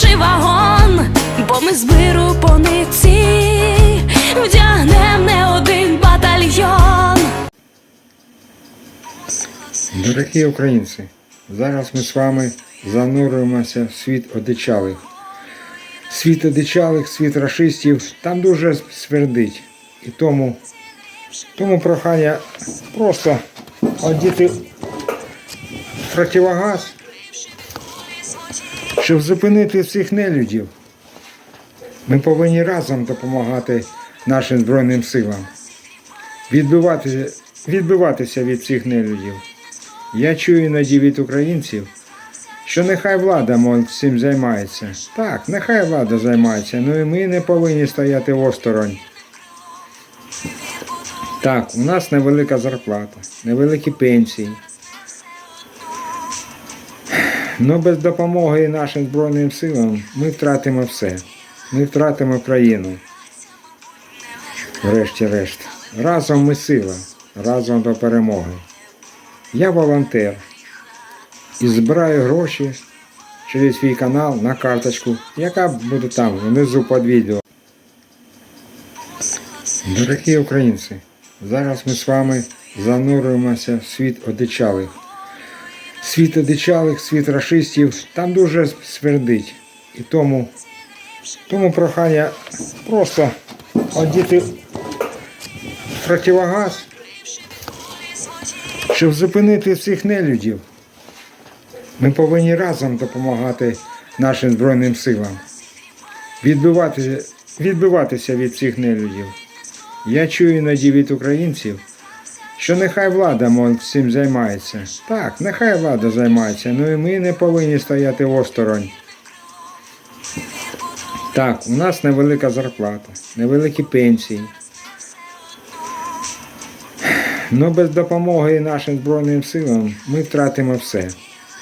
чи вагон, бо ми з миру по вдягнем не один батальйон. Дорогі українці, зараз ми з вами занурюємося в світ одичалих. Світ одичалих, світ рашистів, там дуже свердить. І тому, тому прохання просто одіти противогаз, щоб зупинити цих нелюдів. Ми повинні разом допомагати нашим Збройним силам. Відбивати, відбиватися від цих нелюдів. Я чую іноді від українців, що нехай влада мол, цим займається. Так, нехай влада займається, ну і ми не повинні стояти осторонь. Так, у нас невелика зарплата, невеликі пенсії. Но без допомоги нашим Збройним силам ми втратимо все. Ми втратимо країну. Врешті-решт. Разом ми сила, разом до перемоги. Я волонтер і збираю гроші через свій канал на карточку, яка буде там внизу під відео. Дорогі українці, зараз ми з вами занурюємося в світ одичалих. Світ одичалих, світ рашистів, там дуже свердить. І тому, тому прохання просто одіти противогаз, щоб зупинити цих нелюдів. Ми повинні разом допомагати нашим Збройним силам. Відбивати, відбиватися від цих нелюдів. Я чую іноді від українців, що нехай влада цим займається. Так, нехай влада займається, ну і ми не повинні стояти осторонь. Так, у нас невелика зарплата, невеликі пенсії. Но без допомоги нашим Збройним силам ми втратимо все.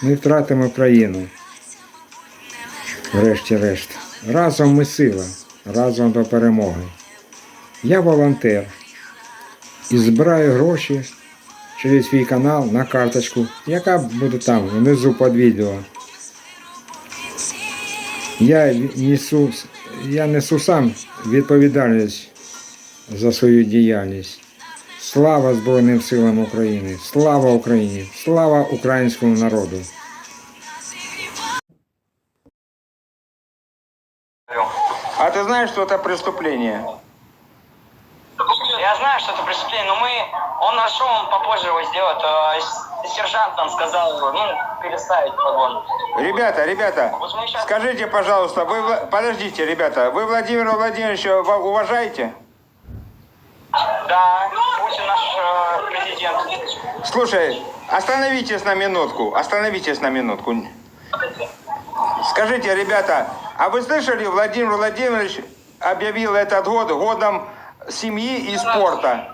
Ми втратимо країну. Врешті-решт. Разом ми сила, разом до перемоги. Я волонтер і збираю гроші через свій канал на карточку, яка буде там внизу під відео. Я несу, я несу сам відповідальність за свою діяльність. Слава Збройним силам України! Слава Україні! Слава українському народу! А ты знаешь, что это преступление? Я знаю, что это преступление, но мы... Он нашел, он попозже его сделает. С- Сержант нам сказал, ну, переставить погон. Ребята, ребята, Вот сейчас... скажите, пожалуйста, вы... Подождите, ребята, вы Владимира Владимировича ва- уважаете? Да, Путин наш э, президент. Слушай, остановитесь на минутку, остановитесь на минутку. Скажите, ребята, а вы слышали, Владимир Владимирович объявил этот год годом семьи и спорта?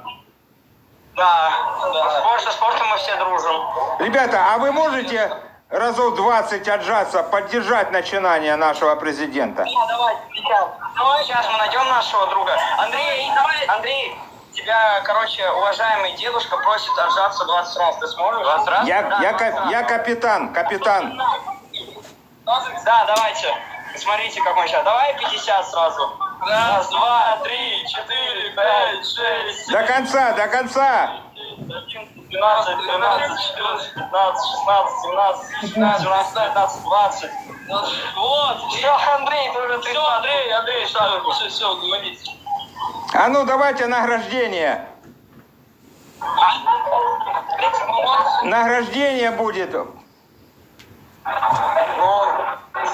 Да, да. Спорт, со спортом мы все дружим. Ребята, а вы можете разов 20 отжаться, поддержать начинание нашего президента? Да, давай, сейчас. Давай, сейчас мы найдем нашего друга. Андрей, давай. Андрей, тебя, короче, уважаемый дедушка просит отжаться 20 раз. Ты сможешь? 20 раз? Я, Да, я, 20 ка- раз. я капитан, капитан. Да, давайте. Смотрите, как он сейчас. Давай 50 сразу. Раз, два, три, четыре, пять, шесть, До конца, до конца. 11, 12, 13, 14, 15, 16, 17, 18, 19, 19, 20. Вот, все, Андрей, ты уже Все, Андрей, Андрей, шаг, все, все, говорите. А ну давайте награждение. Награждение будет.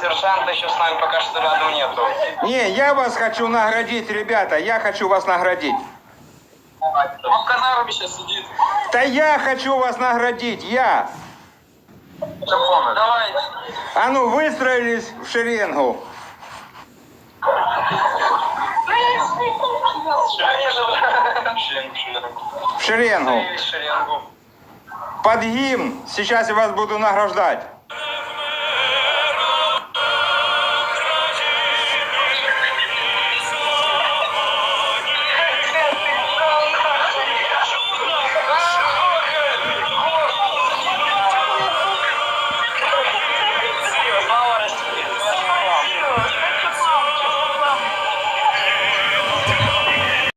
Сержанта еще с нами пока что рядом нету. Не, я вас хочу наградить, ребята, я хочу вас наградить. Он в казарме сейчас сидит. Да я хочу вас наградить, я. Давай. А ну выстроились в шеренгу. В шеренгу. Шеренгу. Под гимн. Сейчас я вас буду награждать.